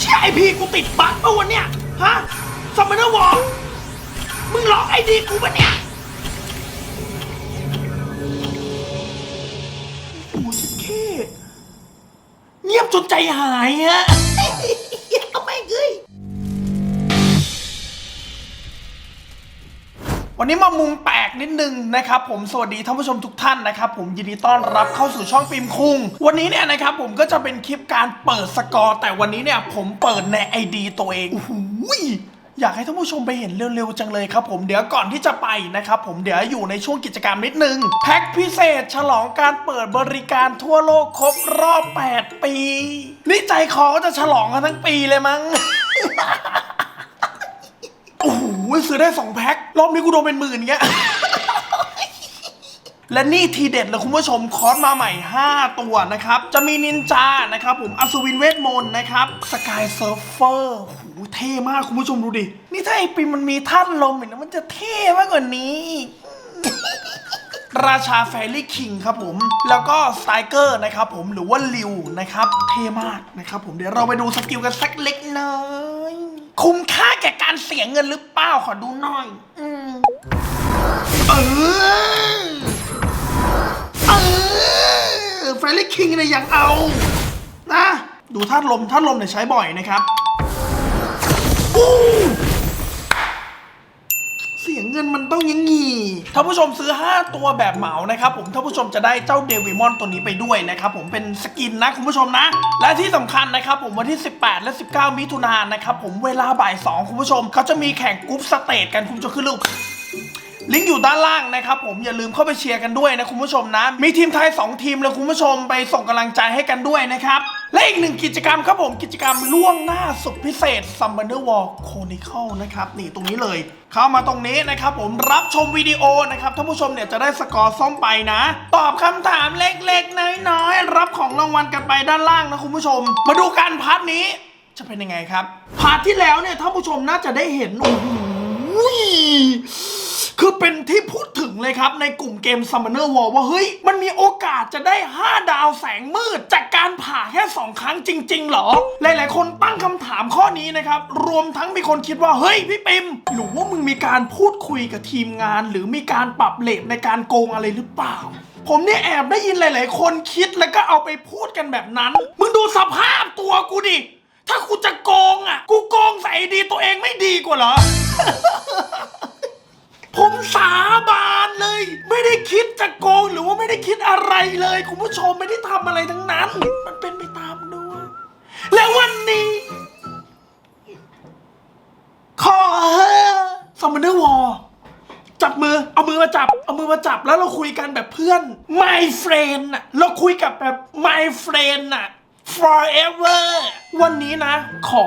เชี่ยไอพีกูติดบั๊กปะวันเนี้ยฮะซัมเมอร์วอลมึงล็อกไอดีกูปะเนี่ยโอ้ยเคเงียบจนใจหายฮะ วันนี้มามุมแปลกนิดนึงนะครับผมสวัสดีท่านผู้ชมทุกท่านนะครับผมยินดีต้อนรับเข้าสู่ช่องปิมคุง วันนี้เนี่ยนะครับผมก็จะเป็นคลิปการเปิดสกอร์ แต่วันนี้เนี่ยผมเปิดในไอดีตัวเองโอ้โหอยากให้ท่านผู้ชมไปเห็นเร็วๆจังเลยครับผมเดี๋ยวก่อนที่จะไปนะครับผมเดี๋ยวอยู่ในช่วงกิจกรรมนิดนึง แพ็คพิเศษฉลองการเปิดบริการทั่วโลกครบรอบ 8 ปี นี่ใจคอก็จะฉลองกันทั้งปีเลยมั้ง ซื้อได้สองแพ็ครอบนี้กูโดนเป็นหมื่นเงี้ย และนี่ทีเด็ดเลยคุณผู้ชมคอร์สมาใหม่ 5 ตัวนะครับ จะมีนินจานะครับผมอัศวินเวทมนต์นะครับสกายเซิร์ฟเฟอร์โหเท่มากคุณผู้ชมดูดิ นี่ถ้าไอปิมมันมีท่านลมอีกนะมันจะเท่มากกว่านี้ ราชาแฟรี่คิงครับผม แล้วก็สไตรเกอร์นะครับผมหรือว่าลิวนะครับ เท่มากนะครับผมเดี๋ยวเราไปดูสกิลกันสักเล็กน้อย คุ้มค่าแก่การเสียเงินหรือเปล่าขอดูหน่อย อืมเออเออแฟรี่คิงเนี่ยยังเอา นะ ดูท่าลมท่าลมเนี่ยใช้บ่อยนะครับอู้ สียงเงินมันต้องอยังงี้ท่านผู้ชมซื้อ 5 ตัวแบบเหมานะครับผมท่านผู้ชมจะได้เจ้าเดวิมอนตัวนี้ไปด้วยนะครับผมเป็นสกินนะคุณผู้ชมนะ และที่สำคัญนะครับผมวันที่ 18 และ 19 มิถุนายนนะครับผมเวลาบ่าย 2 คุณผู้ชมเขาจะมีแข่งกรุ๊ปสเตจกันคุณผู้ชมคือลูกลิงก์อยู่ด้านล่างนะครับผมอย่าลืมเข้าไปเชียร์กันด้วยนะคุณผู้ชมนะ มีทีมไทย 2 ทีมเลยคุณผู้ชมไปส่งกำลังใจให้กันด้วยนะครับ และอีกหนึ่งกิจกรรมครับผมกิจกรรมล่วงหน้าสุดพิเศษ Summoner War Chronicle นะครับนี่ตรงนี้เลย เข้ามาตรงนี้นะครับผมรับชมวิดีโอนะครับท่านผู้ชมเนี่ยจะได้สกอร์ส้มไปนะ ตอบคำถามเล็กๆ น้อยๆ รับของรางวัลกันไปด้านล่างนะคุณผู้ชม มาดูการพาร์ทนี้จะเป็นยังไงครับพาร์ทที่แล้วเนี่ยท่านผู้ชมน่าจะได้เห็นโอ้โห คือเป็นที่พูดถึงเลยครับในกลุ่มเกม Summoner War ว่าเฮ้ย มันมีโอกาสจะได้ 5 ดาวแสงมืด จากการผ่าแค่ 2 ครั้งจริง ๆ หรอ หลาย ๆ คนตั้งคำถามข้อนี้นะครับ รวมทั้งมีคนคิดว่า เฮ้ย พี่ปิมหรือว่ามึงมีการพูดคุยกับทีมงาน หรือมีการปรับเลทในการโกงอะไรหรือเปล่าผมเนี่ยแอบได้ยินหลาย ๆ คนคิดแล้วก็เอาไปพูดกันแบบนั้น มึงดูสภาพตัวกูดิ ถ้ากูจะโกงอะ กูโกงใส่ดีตัวเองไม่ดีกว่าเหรอ ผมสาบานเลย ไม่ได้คิดจะโกงหรือว่าไม่ได้คิดอะไรเลย คุณผู้ชมไม่ได้ทำอะไรทั้งนั้น มันเป็นไปตามดวงและวันนี้ ขอสมเนอร์วอจับมือ เอามือมาจับ เอามือมาจับแล้วเราคุยกันแบบเพื่อน my friend น่ะเราคุยกับแบบ my friend น่ะ forever วันนี้นะ ขอ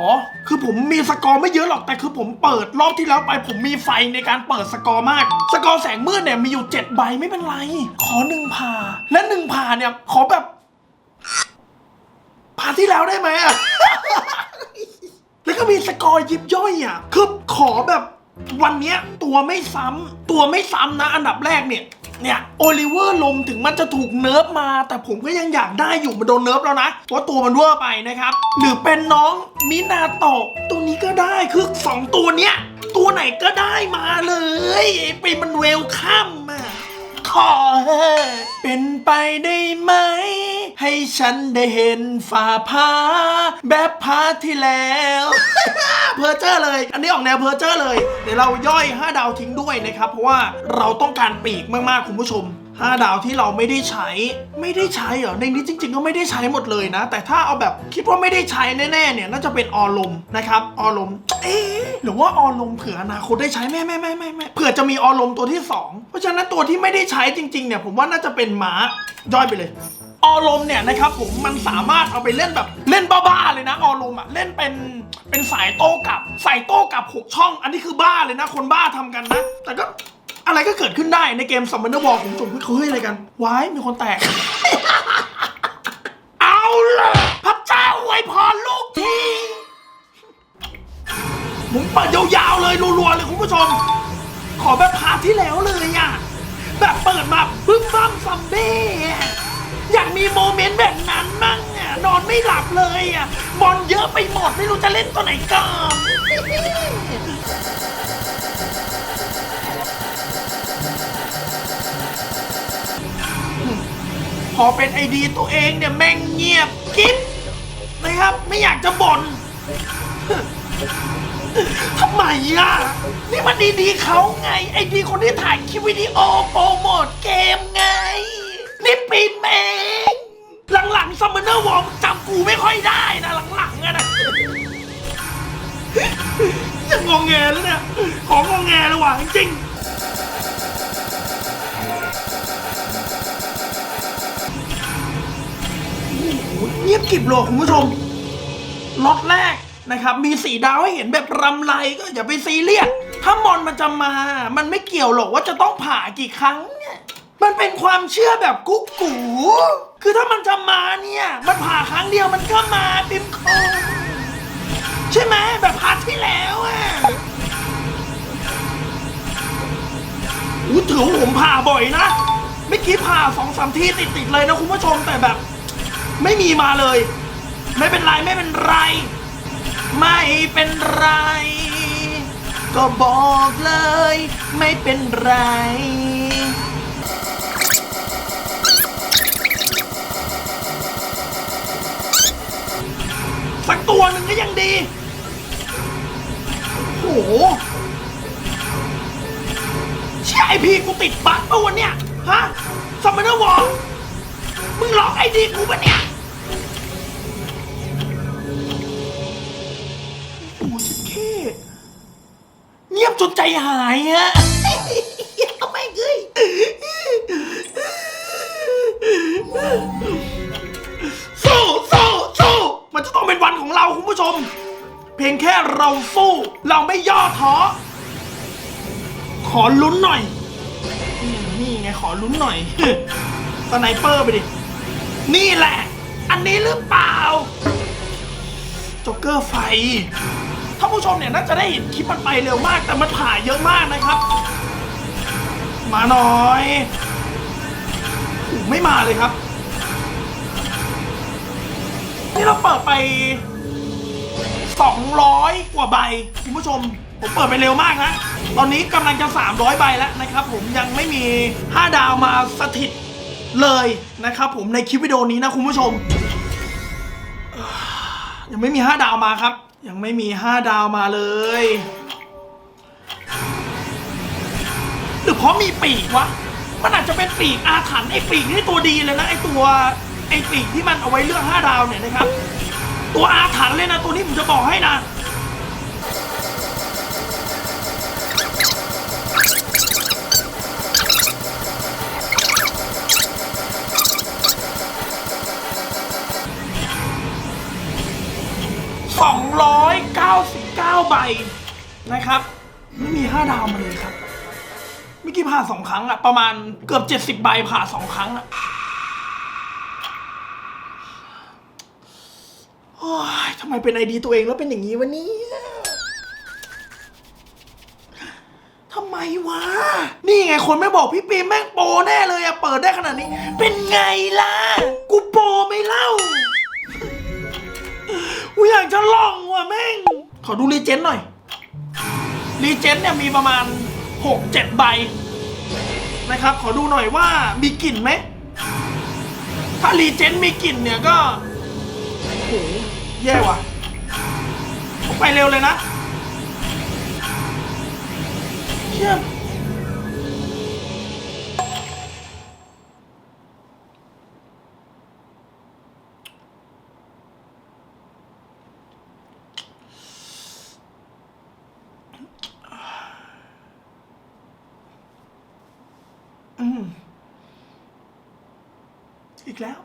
คือผมมีสกอร์ไม่เยอะหรอกแต่คือผมเปิดรอบที่แล้วไปผมมีไฟในการเปิดสกอร์มาก สกอร์แสงมืดเนี่ยมีอยู่7ใบไม่เป็นไร ขอหนึ่งผ่าและหนึ่งผ่าเนี่ย ขอแบบผ่าที่แล้วได้ไหมอะแล้วก็มีสกอร์ยิบย่อยอะคือขอแบบวันนี้ตัวไม่ซ้ำตัวไม่ซ้ำนะ อันดับแรกเนี่ย เนี่ยโอลิเวอร์ลมถึงมันจะถูกเนิร์ฟมา แต่ผมก็ยังอยากได้อยู่มันโดนเนิร์ฟแล้วนะเพราะตัวมันเวอร์ไปนะครับ หรือเป็นน้องมินาโตะตัวนี้ก็ได้คือสองตัวเนี้ยตัวไหนก็ได้มาเลยไปมันเวลคัม ขอเป็นไปได้ไหม ให้ฉันได้เห็นฝ่าผาแบบพาร์ทที่แล้ว เพอเจอร์เลย อันนี้ออกแนวเพอเจอร์เลย เดี๋ยวเราย่อย 5 ดาวทิ้งด้วยนะครับ เพราะว่าเราต้องการปีกมากๆ คุณผู้ชม 5ดาวที่เราไม่ได้ใช้ ไม่ได้ใช้เหรอในนี้จริง ๆ ก็ไม่ได้ใช้หมดเลยนะ แต่ถ้าเอาแบบคิดว่าไม่ได้ใช้แน่ๆเนี่ยน่าจะเป็นออลมนะครับออลมเอ๊หรือว่าออลมเผื่ออนาคตได้ใช้แม่แม่แม่แม่แม่เผื่อจะมีออลมตัวที่ 2 เพราะฉะนั้นตัวที่ไม่ได้ใช้จริงๆเนี่ยผมว่าน่าจะเป็นม้าย่อยไปเลยออลมเนี่ยนะครับผมมันสามารถเอาไปเล่นแบบเล่นบ้าๆเลยนะออลมอะเล่นเป็นเป็นสายโต้กลับสายโต้กลับหกช่อง อันนี้คือบ้าเลยนะ คนบ้าทำกันนะ แต่ก็ อะไรก็เกิดขึ้นได้ในเกมซัมเมอร์บอลของผมเขาเฮ้ยอะไรกันวายมีคนแตก เอาล่ะพระเจ้าอวยพรลูกทีผมเปิดยาวๆเลยรัวๆเลยคุณผู้ชม ขอแบบพาที่แล้วเลยอะ แบบเปิดมาปึ๊บปั๊มซัมเบ้อยากมีโมเมนต์แบบนั้นมั่งอะนอนไม่หลับเลยอะบอลเยอะไปหมดไม่รู้จะเล่นตัวไหนก่อน อเป็นไอดีตัวเองเนี่ยแม่งเงียบกิ๊บนะครับไม่อยากจะบ่นทำไมอะ นี่มันดีๆเขาไง ไอดีคนที่ถ่ายคลิปวิดีโอโปรโมทเกมไง นี่ปีนเองหลังๆซัมเมอร์วอร์มจำกูไม่ค่อยได้นะหลังๆอะนะยังงงแงแล้วเนี่ยของงงแงเลยว่ะจริง เงียบกริบเลยคุณผู้ชมล็อตแรกนะครับ มีสีดาวให้เห็นแบบรำไรก็อย่าไปซีเรียสถ้ามอนมันจะมา มันไม่เกี่ยวหรอกว่าจะต้องผ่ากี่ครั้งเนี่ยมันเป็นความเชื่อแบบกุ๊กกูคือถ้ามันจะมาเนี่ย มันผ่าครั้งเดียวมันก็มาปิมคงใช่ไหมแบบพาร์ทที่แล้วอะอู้ถือว่าผมผ่าบ่อยนะเมื่อกี้ผ่าสองสามทีติดๆเลยนะคุณผู้ชมแต่แบบ ไม่มีมาเลย ไม่เป็นไรไม่เป็นไร ไม่เป็นไร ก็บอกเลย ไม่เป็นไร สักตัวหนึ่งก็ยังดี โอ้โหเชี่ยไอพีกูติดบัตรปะวันเนี้ยฮะซัมเมอร์วอลมึงหลอกไอดีกูปะเนี่ย จนใจหายฮะทำไมเอ้ยสู้สู้สู้มันจะต้องเป็นวันของเราคุณผู้ชม เพียงแค่เราสู้ เราไม่ย่อท้อ ขอลุ้นหน่อยอืมนี่ไงขอลุ้นหน่อย สไนเปอร์ไปดิ นี่แหละ อันนี้หรือเปล่าจ็อกเกอร์ไฟท่าน ผู้ชมเนี่ยน่าจะได้เห็นคลิปมันไปเร็วมาก แต่มันผ่าเยอะมากนะครับ มาหน่อยไม่มาเลยครับ นี่เราเปิดไป 200 กว่าใบคุณผู้ชม ผมเปิดไปเร็วมากนะ ตอนนี้กำลังจะ 300 ใบแล้วนะครับผมยังไม่มี 5 ดาวมาสถิตเลยนะครับผมในคลิปวิดีโอนี้นะคุณผู้ชม ยังไม่มี 5 ดาวมาครับ ยังไม่มีห้าดาวมาเลย หรือเพราะมีปีกวะ มันอาจจะเป็นปีกอาถรรพ์ไอ้ปีกนี่ตัวดีเลยนะไอ้ตัวไอ้ปีกที่มันเอาไว้เลือกห้าดาวเนี่ยนะครับ ตัวอาถรรพ์เลยนะตัวนี้ผมจะบอกให้นะ ใบนะครับ ไม่มี 5 ดาวมาเลยครับเมื่อกี้ผ่าสองครั้งอะประมาณเกือบ 70 ใบผ่าสองครั้งอะโอ้ยทำไมเป็นไอดีตัวเองแล้วเป็นอย่างนี้วะเนี่ยทำไมวะ นี่ไงคนไม่บอกพี่ปีแม่งโปรแน่เลยอะเปิดได้ขนาดนี้ เป็นไงล่ะ กูโปรไม่เล่า กูอยากจะลองว่ะแม่ง ขอดูรีเจนหน่อย รีเจนเนี่ยมีประมาณ 6-7 ใบนะครับ ขอดูหน่อยว่ามีกลิ่นไหม ถ้ารีเจนมีกลิ่นเนี่ยก็โอ้โหแย่ว่ะผมไปเร็วเลยนะเชี่ยอืมอีกแล้ว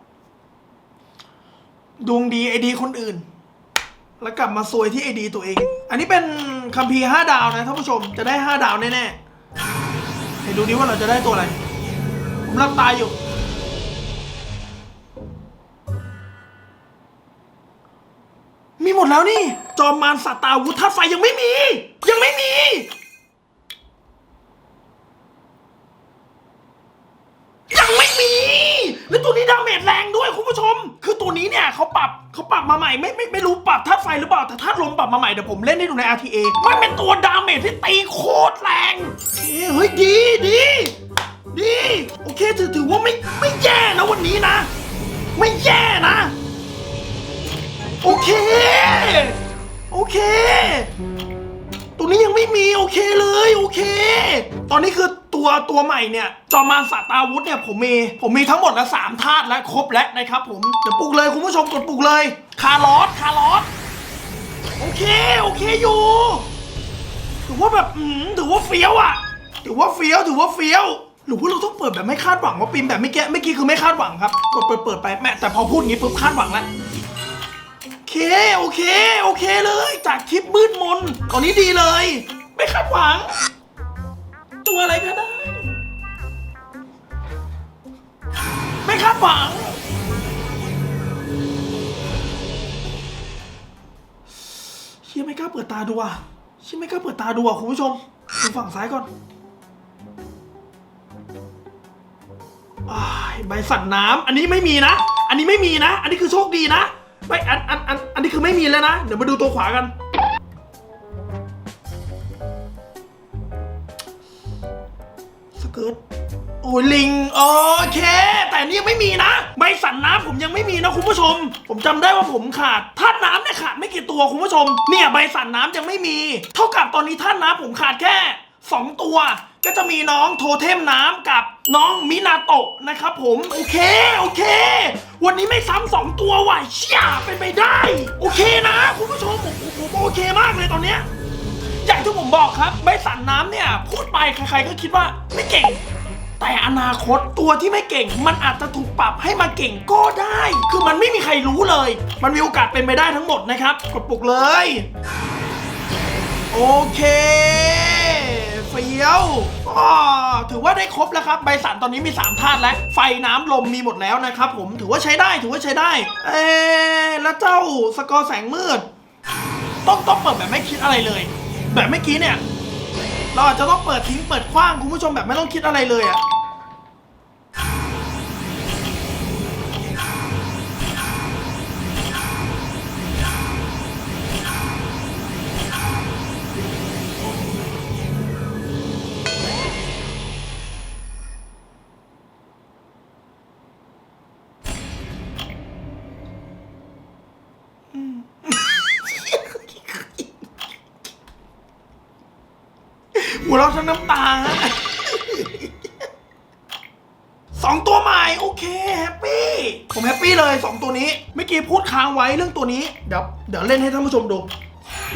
ดวงดีไอดีคนอื่น แล้วกลับมาซวยที่ไอดีตัวเอง อันนี้เป็นคัมภีร์ห้าดาวนะท่านผู้ชมจะได้ห้าดาวแน่ๆให้ดูดิว่าเราจะได้ตัวอะไร ผมรับตายอยู่ มีหมดแล้วนี่ จอมมารสัตว์ตาวุธธาไฟยังไม่มี ยังไม่มี ยังไม่มี แล้วตัวนี้ดาเมจแรงด้วยคุณผู้ชม คือตัวนี้เนี่ยเขาปรับเขาปรับมาใหม่ไม่ไม่ไม่รู้ปรับธาตุไฟหรือเปล่าแต่ธาตุลมปรับมาใหม่เดี๋ยวผมเล่นให้ดูใน RTA มันเป็นตัวดาเมจที่ตีโคตรแรงเฮ้ยเฮ้ยดีดีดีโอเคถือถือว่าไม่ไม่แย่นะวันนี้นะ ไม่แย่นะ โอเค โอเค ตัวนี้ยังไม่มีโอเคเลยโอเค ตอนนี้คือตัวตัวใหม่เนี่ยจอมาสตว์อาวุธเนี่ยผมมีผมมีทั้งหมดละสามธาตุและครบแล้วนะครับผมเดี๋ยวปลุกเลยคุณผู้ชมกดปลุกเลย คาร์ลอสคาร์ลอสโอเคโอเคอยู่ถือว่าแบบอืมถือว่าเฟี้ยวอะถือว่าเฟี้ยวถือว่าเฟี้ยวหรือว่าเราต้องเปิดแบบไม่คาดหวังว่าปิมแบบไม่แก้ไม่อกี้คือไม่คาดหวังครับกดเปิดเปิดไปแม่แต่พอพูดงี้ปุ๊บคาดหวังแล้ว เค โอเค โอเคเลย จากคลิปมืดมนตอนนี้ดีเลย ไม่คาดหวัง ตัวอะไรก็ได้ ไม่คาดหวัง เชี่ยไม่กล้าเปิดตาดูอะเชี่ยไม่กล้าเปิดตาดูอะคุณผู้ชม ดูฝั่งซ้ายก่อนอใบสั่นน้ำอันนี้ไม่มีนะ อันนี้ไม่มีนะ อันนี้คือโชคดีนะ ไม่อันอันอันอันนี้คือไม่มีแล้วนะ เดี๋ยวมาดูตัวขวากัน สเกิร์ตโอ้ยลิงโอเค แต่อันนี่ยังไม่มีนะใบสันน้ำผมยังไม่มีนะคุณผู้ชม ผมจำได้ว่าผมขาดท่าตุน้ำเนี่ยขาดไม่กี่ตัวคุณผู้ชม เนี่ยใบสันน้ำยังไม่มี เท่ากับตอนนี้ท่าตุน้ำผมขาดแค่สองตัว ก็จะมีน้องโทเทมน้ำกับน้องมินาโตะนะครับผมโอเคโอเค วันนี้ไม่ซ้ำสองตัวว่ะเชี่ยเป็นไปได้ โอเคนะคุณผู้ชมผมผมผมโอเคมากเลยตอนเนี้ยอย่างที่ผมบอกครับใบสันน้ำเนี่ยพูดไปใครๆก็คิดว่าไม่เก่ง แต่อนาคตตัวที่ไม่เก่ง มันอาจจะถูกปรับให้มาเก่งก็ได้ คือมันไม่มีใครรู้เลย มันมีโอกาสเป็นไปได้ทั้งหมดนะครับกดปลุกเลย โอเค เฟี้ยวอ๋อถือว่าได้ครบแล้วครับใบสันตอนนี้มี3ธาตุแล้ว ไฟน้ำลมมีหมดแล้วนะครับผมถือว่าใช้ได้ถือว่าใช้ได้ เอ๊ะแล้วเจ้าสกอร์แสงมืด ต้องต้องเปิดแบบไม่คิดอะไรเลย แบบเมื่อกี้เนี่ย เราอาจจะต้องเปิดทิ้งเปิดคว้างคุณผู้ชมแบบไม่ต้องคิดอะไรเลยอะ หัวเราะทั้งน้ำตา สองตัวใหม่โอเคแฮปปี้ ผมแฮปปี้เลยสองตัวนี้ เมื่อกี้พูดค้างไว้เรื่องตัวนี้ เดี๋ยวเดี๋ยวเล่นให้ท่านผู้ชมดู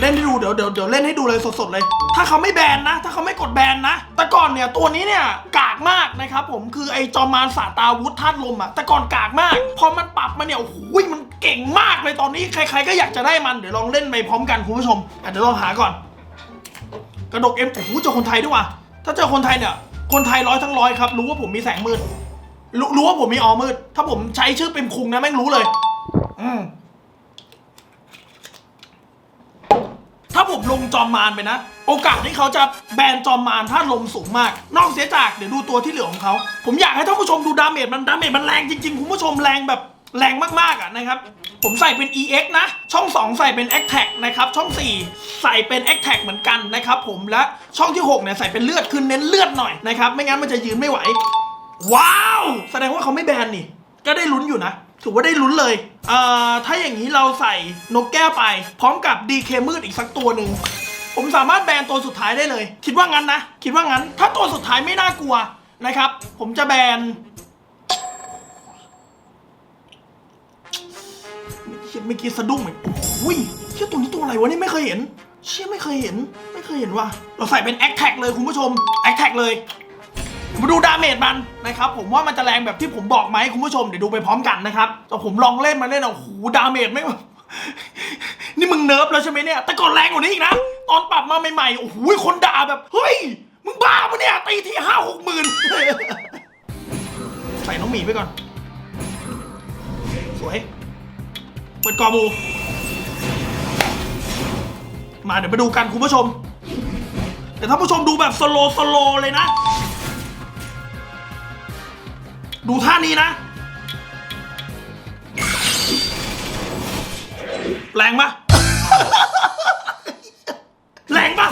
เล่นให้ดูเดี๋ยวเดี๋ยวเดี๋ยวเล่นให้ดูเลยสดๆเลย ถ้าเขาไม่แบนนะ ถ้าเขาไม่กดแบนนะ แต่ก่อนเนี่ยตัวนี้เนี่ยกากมากนะครับผมคือไอจอมมารสาตาวุธธาตุลมอะแต่ก่อนกากมาก พอมันปรับมาเนี่ยโอ้โหมัน เก่งมากเลยตอนนี้ใคร ๆ ก็อยากจะได้มันเดี๋ยวลองเล่นไปพร้อมกันคุณผู้ชมอะเดี๋ยวลองหาก่อน กระดกเอ็มโอ้โหเจอคนไทยด้วยว่ะถ้าเจอคนไทยเนี่ย คนไทยร้อยทั้งร้อยครับ รู้ว่าผมมีแสงมืดรู้รู้ว่าผมมีออมืด ถ้าผมใช้ชื่อเป็นคุงนะแม่งรู้เลย อืมถ้าผมลงจอมมารไปนะ โอกาสที่เขาจะแบนจอมมารถ้าลมสูงมาก นอกเสียจากเดี๋ยวดูตัวที่เหลือของเขา ผมอยากให้ท่านผู้ชมดูดาเมจมันดาเมจมันแรงจริงๆคุณผู้ชมแรงแบบ แรงมากๆอะนะครับ ผมใส่เป็น EX นะ ช่อง 2 ใส่เป็น a t t a c นะครับ ช่อง 4 ใส่เป็น a t t a c เหมือนกันนะครับผม และช่องที่ 6 เนี่ยใส่เป็นเลือด คือเน้นเลือดหน่อยนะครับ ไม่งั้นมันจะยืนไม่ไหว ว้าว แสดงว่าเขาไม่แบนนี่ ก็ได้ลุ้นอยู่นะ ถือว่าได้ลุ้นเลย เอ่อ ถ้าอย่างนี้เราใส่นกแก้วไป พร้อมกับ DK มืดอีกสักตัวหนึ่ง ผมสามารถแบนตัวสุดท้ายได้เลย คิดว่างั้นนะ คิดว่างั้น ถ้าตัวสุดท้ายไม่น่ากลัวนะครับ ผมจะแบน มื่อกี้สะดุ้งเหมือนอุ้ยเชี่ยตัวนี้ตัวอะไรวะนี่ไม่เคยเห็น เชี่ยไม่เคยเห็น ไม่เคยเห็นว่ะเราใส่เป็นแอคแท็กเลยคุณผู้ชมแอคแท็กเลยมาดูดาเมจมันนะครับผมว่ามันจะแรงแบบที่ผมบอกไหมคุณผู้ชมเดี๋ยวดูไปพร้อมกันนะครับแต่ผมลองเล่นมาเล่นอะโอ้โหดาเมจไม่นี่มึงเนิร์ฟแล้วใช่ไหมเนี่ย แต่ก่อนแรงกว่านี้อีกนะ ตอนปรับมาใหม่ๆ โอ้โห คนด่าแบบ เฮ้ย มึงบ้าปะเนี่ย ตีที่ห้าหกหมื่นใส่น้องหมีไปก่อน สวย เปิดกอมู มาเดี๋ยวมาดูกันคุณผู้ชม เดี๋ยวท่านผู้ชมดูแบบสโลสโลเลยนะ ดูท่านี้นะ แรงปะแรงปะ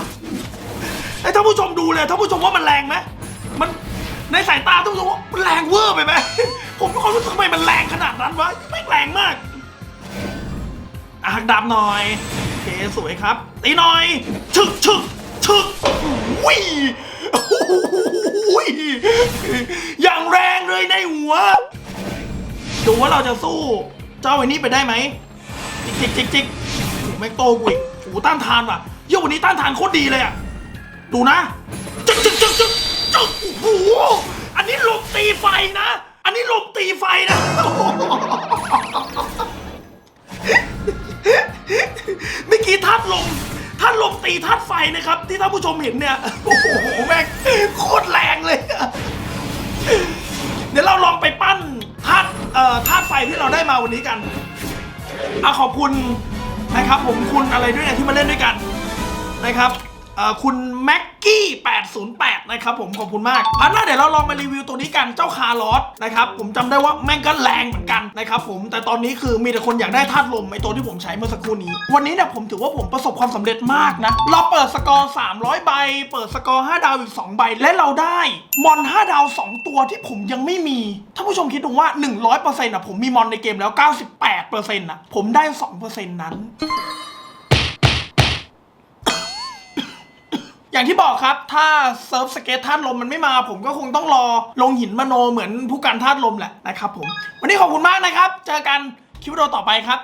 ไอ้ท่านผู้ชมดูเลยท่านผู้ชมว่ามันแรงไหมมันในสายตาท่านผู้ชมว่ามันแรงเวอร์ไปไหมผมไก็รู้สึกทำไมมันแรงขนาดนั้นวะไม่แรงมาก อะหักดาบหน่อยโอเคสวยครับตีหน่อยชึกชึกชึกวิ่งอย่างแรงเลยในหัว ดูว่าเราจะสู้ เจ้าไอ้นี่ไปได้ไหมจิกจิกจิกจิกโอ้โหแม็กโตกูอีกโอ้โหต้านทานว่ะเยี่ยวันนี้ต้านทานโคตรดีเลยอะดูนะจึกจึกจึกจึกจึกโอ้โหอันนี้ลมตีไฟนะ อันนี้ลมตีไฟนะ เมื่อกี้ธาตุลมธาตุลมตีธาตุไฟนะครับ ที่ท่านผู้ชมเห็นเนี่ย โอ้โหแม่งโคตรแรงเลย เดี๋ยวเราลองไปปั้นธาตุเอ่อธาตุไฟที่เราได้มาวันนี้กันอะขอบคุณนะครับผมคุณอะไรด้วยเนี่ยที่มาเล่นด้วยกันนะครับ คุณแม็กกี้808 นะครับผมขอบคุณมากอันหน้าเดี๋ยวเราลองมารีวิวตัวนี้กันเจ้าคาร์ลอสนะครับผมจำได้ว่าแม่งก็แรงเหมือนกันนะครับผมแต่ตอนนี้คือมีแต่คนอยากได้ธาตุลมไอตัวที่ผมใช้เมื่อสักครู่นี้ วันนี้เนี่ยผมถือว่าผมประสบความสำเร็จมากนะเราเปิดสกอร์ 300 ใบ เปิดสกอร์ 5 ดาวอีก 2 ใบ และเราได้มอน 5 ดาว 2 ตัวที่ผมยังไม่มีถ้านผู้ชมคิดดูว่า 100%อะผมมีมอนในเกมแล้ว 98%อะผมได้ 2%นั้น อย่างที่บอกครับ ถ้าเซิร์ฟสเก็ตธาตุลมมันไม่มา ผมก็คงต้องรอลงหินมโนเหมือนผู้การธาตุลมแหละนะครับผมวันนี้ขอบคุณมากนะครับ เจอกันคลิปวิดต่อไปครับ